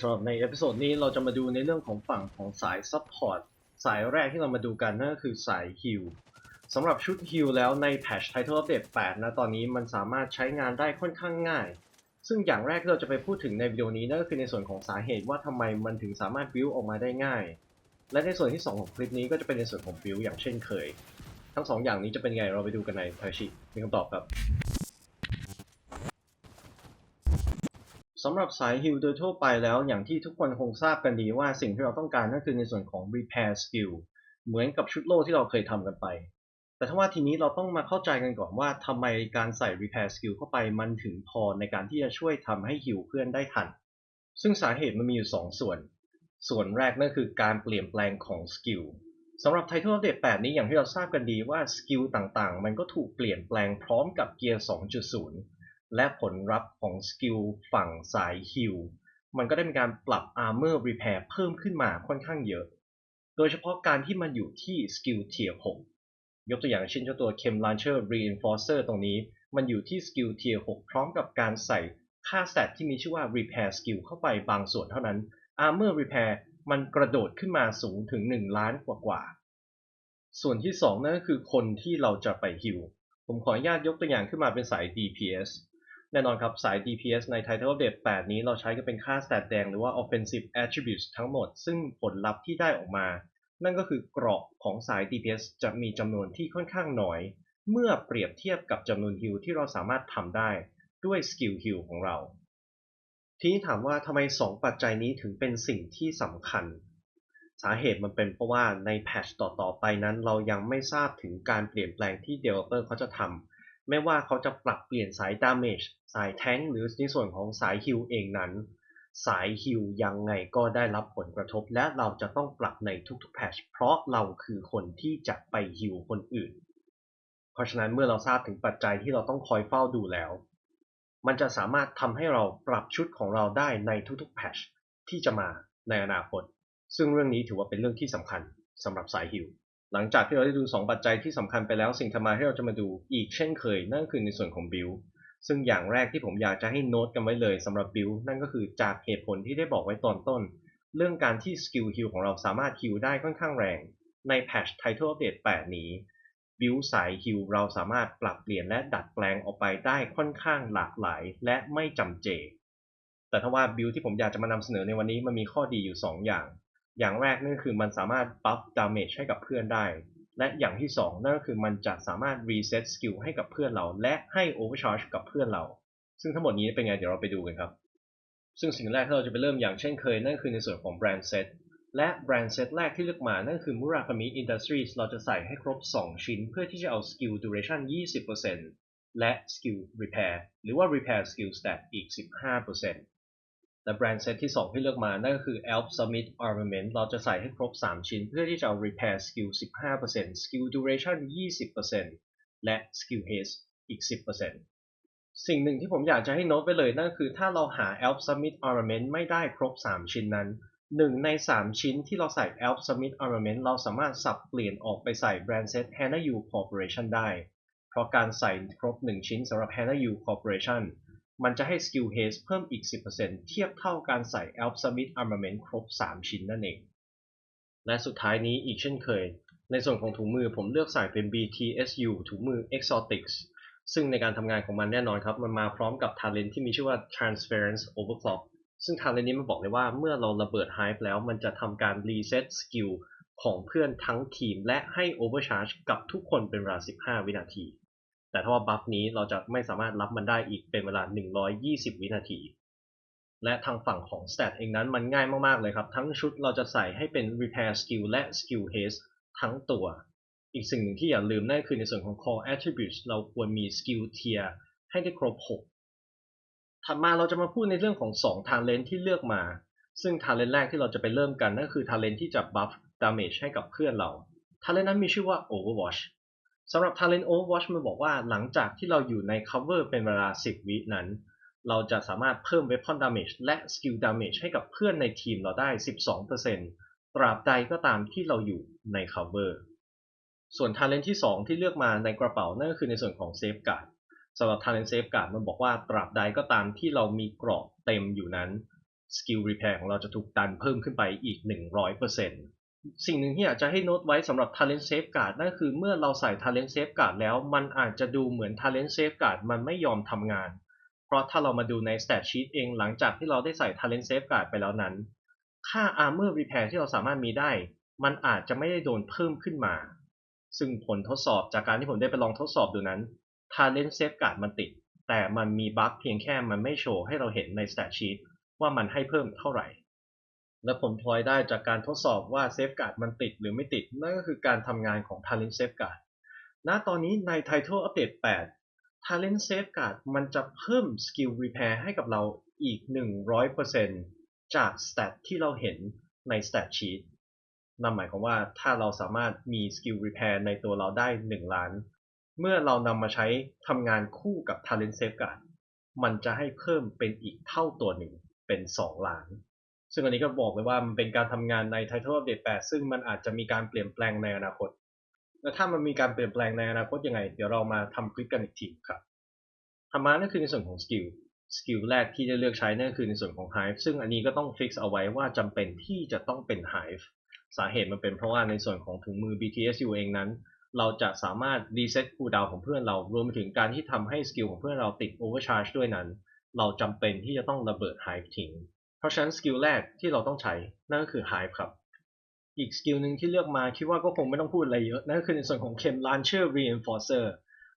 สำหรับในเอพิโซดนี้เราจะมาดูในเรื่องของฝั่งของสายซัพพอร์ตสายแรกที่เรามาดูกันนั่นก็คือสายฮิลสำหรับชุดฮิลแล้วในแพทช์ Title Update 8 นะตอนนี้มันสามารถใช้งานได้ค่อนข้างง่าย ซึ่งอย่างแรกที่เราจะไปพูดถึงในวิดีโอนี้นั่นก็คือในส่วนของสาเหตุว่าทำไมมันถึงสามารถบิวออกมาได้ง่าย และในส่วนที่ 2 ของคลิปนี้ก็จะเป็นในส่วนของบิวอย่างเช่นเคย ทั้งสองอย่างนี้จะเป็นไงเราไปดูกันในทาชิมีคำตอบครับ สำหรับสายฮิลโดยทั่วไปแล้วอย่างที่ทุกคนคงทราบกันดีว่าสิ่งที่เราต้องการนั่นคือในส่วนของ repair skill เหมือนกับชุดโล่ที่เราเคยทำกันไป แต่ถ้าว่าทีนี้เราต้องมาเข้าใจกันก่อนว่าทำไมการใส่ repair skill เข้าไปมันถึงพอในการที่จะช่วยทำให้ฮิลเพื่อนได้ทัน ซึ่งสาเหตุมันมีอยู่ 2 ส่วน ส่วนแรกนั่นคือการเปลี่ยนแปลงของสกิลสำหรับ Title Update 8 นี้อย่างที่เราทราบกันดีว่าสกิลต่างๆ มันก็ถูกเปลี่ยนแปลงพร้อมกับเกียร์ 2.0 และผลลัพธ์ของสกิลฝั่งสายฮิลมันก็ได้มีการปรับ Armor Repair เพิ่มขึ้นมาค่อนข้างเยอะ โดยเฉพาะการที่มันอยู่ที่สกิลเทียร์6ยกตัวอย่างเช่นเจ้าตัว Chem Launcher Reinforcer ตรงนี้ มันอยู่ที่สกิลเทียร์6พร้อมกับการใส่ค่าสตที่มีชื่อว่า Repair Skill เข้าไปบางส่วนเท่านั้น Armor Repair มันกระโดดขึ้นมาสูงถึง 1 ล้านกว่ากว่าๆส่วนที่ 2 นั่นก็คือคนที่เราจะไปฮิลผมขออนุญาตยกตัวอย่างขึ้นมาเป็นสาย DPS แน่นอนครับ สาย DPS ใน Title Update 8 นี้เราใช้ก็เป็นค่า stat แดงหรือว่า offensive attributes ทั้งหมด ซึ่งผลลัพธ์ที่ได้ออกมา นั่นก็คือเกราะของสาย DPS จะมีจำนวนที่ค่อนข้างน้อย เมื่อเปรียบเทียบกับจำนวนฮิลที่เราสามารถทำได้ด้วยสกิลฮิลของเรา ทีนี้ถามว่าทำไม 2 ปัจจัยนี้ถึงเป็นสิ่งที่สำคัญ สาเหตุมันเป็นเพราะว่าในแพทช์ต่อๆไปนั้น เรายังไม่ทราบถึงการเปลี่ยนแปลงที่ Developer เขาจะทำ ไม่ว่าเขาจะปรับเปลี่ยนสาย Damage สายแทงหรือในส่วนของสายฮิลเองนั้น สายฮิลยังไงก็ได้รับผลกระทบ และเราจะต้องปรับในทุกๆแพทช์เพราะเราคือคนที่จะไปฮิลคนอื่น เพราะฉะนั้นเมื่อเราทราบถึงปัจจัยที่เราต้องคอยเฝ้าดูแล้ว มันจะสามารถทำให้เราปรับชุดของเราได้ในทุกๆแพทช์ที่จะมาในอนาคต ซึ่งเรื่องนี้ถือว่าเป็นเรื่องที่สำคัญสำหรับสายฮิล หลังจากที่เราได้ดู 2 ปัจจัยที่สำคัญไปแล้วสิ่งถัดมาที่เราจะมาดูอีกเช่นเคย นั่นก็คือในส่วนของบิลซึ่งอย่างแรกที่ผมอยากจะให้โน้ตกันไว้เลยสำหรับบิลนั่นก็คือจากเหตุผลที่ได้บอกไว้ตอนต้น เรื่องการที่สกิลฮิลของเราสามารถฮิลได้ค่อนข้างแรงในแพทช์ Title Update 8นี้บิลสายฮิลเราสามารถปรับเปลี่ยนและดัดแปลงออกไปได้ค่อนข้างหลากหลาย และไม่จำเจ แต่ถ้าว่าบิลที่ผมอยากจะมานำเสนอในวันนี้มันมีข้อดีอยู่ 2 อย่าง อย่างแรกนั่นก็คือมันสามารถ buff damage ให้กับเพื่อนได้ และอย่างที่2นั่นก็คือมันจะสามารถ reset skill ให้กับเพื่อนเรา และให้ overcharge กับเพื่อนเรา ซึ่งทั้งหมดนี้เป็นไงเดี๋ยวเราไปดูกันครับ ซึ่งสิ่งแรกที่เราจะไปเริ่มอย่างเช่นเคยนั่นก็คือในส่วนของ brand set และ brand set แรกที่เลือกมานั่นคือ Murakami Industries เราจะใส่ให้ครบ 2 ชิ้น เพื่อที่จะเอา skill duration 20%และ skill repair หรือว่า repair skill stat อีก 15% และแบรนด์เซตที่ 2 ที่เลือกมา นั่นก็คือ Elf Summit Armament เราจะใส่ให้ครบ 3 ชิ้น เพื่อที่จะเอา Repair Skill 15% Skill Duration 20%และ Skill Haste อีก 10%สิ่งหนึ่งที่ผมอยากจะให้โน้ตไปเลยนั่นคือถ้าเราหา Elf Summit Armament ไม่ได้ครบ 3 ชิ้นนั้น 1 ใน 3 ชิ้นที่เราใส่ Elf Summit Armament เราสามารถสับเปลี่ยนออกไปใส่แบรนด์เซต Hana U Corporation ได้ เพราะการใส่ครบ 1 ชิ้นสำหรับ Hana U Corporation มันจะให้ Skill Haste เพิ่มอีก 10%เทียบเท่าการใส่ Elf Smith Armament ครบ 3 ชิ้นนั่นเอง และสุดท้ายนี้อีกเช่นเคย ในส่วนของถุงมือผมเลือกใส่เป็น BTSU ถุงมือ Exotics ซึ่งในการทำงานของมันแน่นอนครับ มันมาพร้อมกับ Talent ที่มีชื่อว่า Transference Overclock ซึ่ง Talent นี้มันบอกเลยว่าเมื่อเราระเบิด Hype แล้วมันจะทำการ Reset Skill ของเพื่อนทั้งทีม และให้ Overcharge กับทุกคนเป็นเวลา 15 วินาที แต่ถ้าว่าบัฟนี้เราจะไม่สามารถรับมันได้อีกเป็นเวลา 120 วินาที และทางฝั่งของ Stat เองนั้นมันง่ายมากๆเลยครับ ทั้งชุดเราจะใส่ให้เป็น Repair Skill และ Skill Haste ทั้งตัว อีกสิ่งหนึ่งที่อย่าลืมนั่นคือในส่วนของ Core Attributes เราควรมี Skill Tier ให้ได้ครบ 6 ถัดมาเราจะมาพูดในเรื่องของ 2 Talent ที่เลือกมา ซึ่ง Talent แรกที่เราจะไปเริ่มกันนั่นคือ Talent ที่จะ buff damage ให้กับเพื่อนเรา Talent นั้นมีชื่อว่า Overwatch สำหรับ Talent Overwatch มันบอกว่าหลังจากที่เราอยู่ใน cover เป็นเวลา 10 วินั้น เราจะสามารถเพิ่ม weapon damage และ skill damage ให้กับเพื่อนในทีมเราได้ 12%ตราบใดก็ตามที่เราอยู่ใน cover ส่วน Talent ที่ 2 ที่เลือกมาในกระเป๋านั่นก็คือในส่วนของ Safeguard สำหรับ Talent Safeguard มันบอกว่าตราบใดก็ตามที่เรามีเกราะเต็มอยู่นั้นสกิลรีแพร์ของเราจะถูกดันเพิ่มขึ้นไปอีก 100% สิ่งหนึ่งที่อยากจะให้โน้ตไว้สำหรับ Talent Safeguard นั่นคือเมื่อเราใส่ Talent Safeguard แล้ว มันอาจจะดูเหมือน Talent Safeguard มันไม่ยอมทำงาน เพราะถ้าเรามาดูใน Stat Sheet เองหลังจากที่เราได้ใส่ Talent Safeguard ไปแล้วนั้น ค่า Armor Repair ที่เราสามารถมีได้ มันอาจจะไม่ได้โดนเพิ่มขึ้นมา ซึ่งผลทดสอบจากการที่ผมได้ไปลองทดสอบดูนั้น Talent Safeguard มันติด แต่มันมีบั๊กเพียงแค่มันไม่โชว์ให้เราเห็นใน Stat Sheet ว่ามันให้เพิ่มเท่าไหร่ และผลพลอยได้จากการทดสอบว่า Safeguard มันติดหรือไม่ติด นั่นก็คือการทำงานของ Talent Safeguard ณตอนนี้ใน Title Update 8 Talent Safeguard มันจะเพิ่ม Skill Repair ให้กับเราอีก 100%จาก Stat ที่เราเห็นใน Stat Sheet นั่นหมายความว่าถ้าเราสามารถมี Skill Repair ในตัวเราได้ 1 ล้าน เมื่อเรานำมาใช้ทำงานคู่กับ Talent Safeguard มันจะให้เพิ่มเป็นอีกเท่าตัวหนึ่งเป็น 2 ล้าน ซึ่งอันนี้ก็บอกเลยว่ามันเป็นการทำงานใน Title Update 8 ซึ่งมันอาจจะมีการเปลี่ยนแปลงในอนาคต และถ้ามันมีการเปลี่ยนแปลงในอนาคตยังไง เดี๋ยวเรามาทำคลิปกันอีกทีครับธรรมะนั่นคือในส่วนของสกิลสกิลแรกที่จะเลือกใช้นั่นคือในส่วนของ Hive ซึ่งอันนี้ก็ต้องฟิกเอาไว้ว่าจำเป็นที่จะต้องเป็น Hive สาเหตุมันเป็นเพราะว่าในส่วนของถุงมือ BTSU เองนั้น เราจะสามารถรีเซ็ตคูลดาวของเพื่อนเรารวมไปถึงการที่ทำให้สกิลของเพื่อนเราติด Overcharge ด้วยนั้น เราจำเป็นที่จะต้องระเบิด Hive ทิ้ง ราะฉะนั้นสกิลแรกที่เราต้องใช้นั่นก็คือ Hive ครับ อีกสกิลหนึ่งที่เลือกมาคิดว่าก็คงไม่ต้องพูดอะไรเยอะ นั่นก็คือในส่วนของ Chem Launcher Reinforcer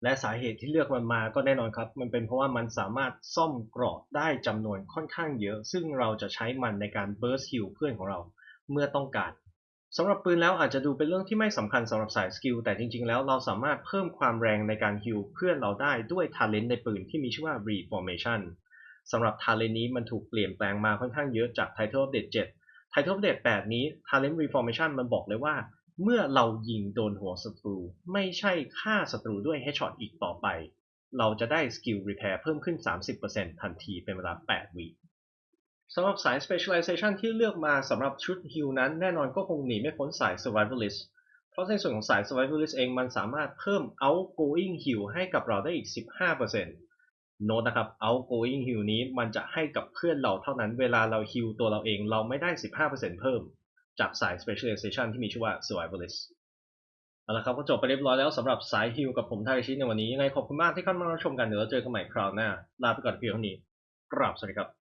และสาเหตุที่เลือกมันมาก็แน่นอนครับ มันเป็นเพราะว่ามันสามารถซ่อมเกราะได้จำนวนค่อนข้างเยอะ ซึ่งเราจะใช้มันในการ burst heal เพื่อนของเราเมื่อต้องการสำหรับปืนแล้วอาจจะดูเป็นเรื่องที่ไม่สำคัญสำหรับสายสกิลแต่จริงๆแล้วเราสามารถเพิ่มความแรงในการฮิลเพื่อนเราได้ด้วย talent ในปืนที่มีชื่อว่า reformation สำหรับ talent นี้มันถูกเปลี่ยนแปลงมาค่อนข้างเยอะจาก title update 7 title update 8 นี้ talent reformation มันบอกเลยว่า เมื่อเรายิงโดนหัวศัตรู ไม่ใช่ฆ่าศัตรูด้วย headshot อีกต่อไป เราจะได้ skill repair เพิ่มขึ้น 30%ทันทีเป็นเวลา 8 วิสำหรับสาย specialization ที่เลือกมาสำหรับชุด heal นั้น แน่นอนก็คงหนีไม่พ้นสาย survivalist เพราะในส่วนของสาย survivalist เองมันสามารถเพิ่ม outgoing heal ให้กับเราได้อีก 15% โน้ตนะครับ outgoing heal นี้มันจะให้กับเพื่อนเราเท่านั้น เวลาเราฮิลตัวเราเองเราไม่ได้ 15%เพิ่ม จากสาย specialization ที่มีชื่อว่า survivalist เอาละครับก็จบไปเรียบร้อยแล้วสำหรับสายฮิลกับผมทาชิในวันนี้ยังไงขอบคุณมากที่เข้ามารับชมกันเดี๋ยวเราเจอกันใหม่คราวหน้า ลาไปก่อนเพียงเท่านี้กราบสวัสดีครับ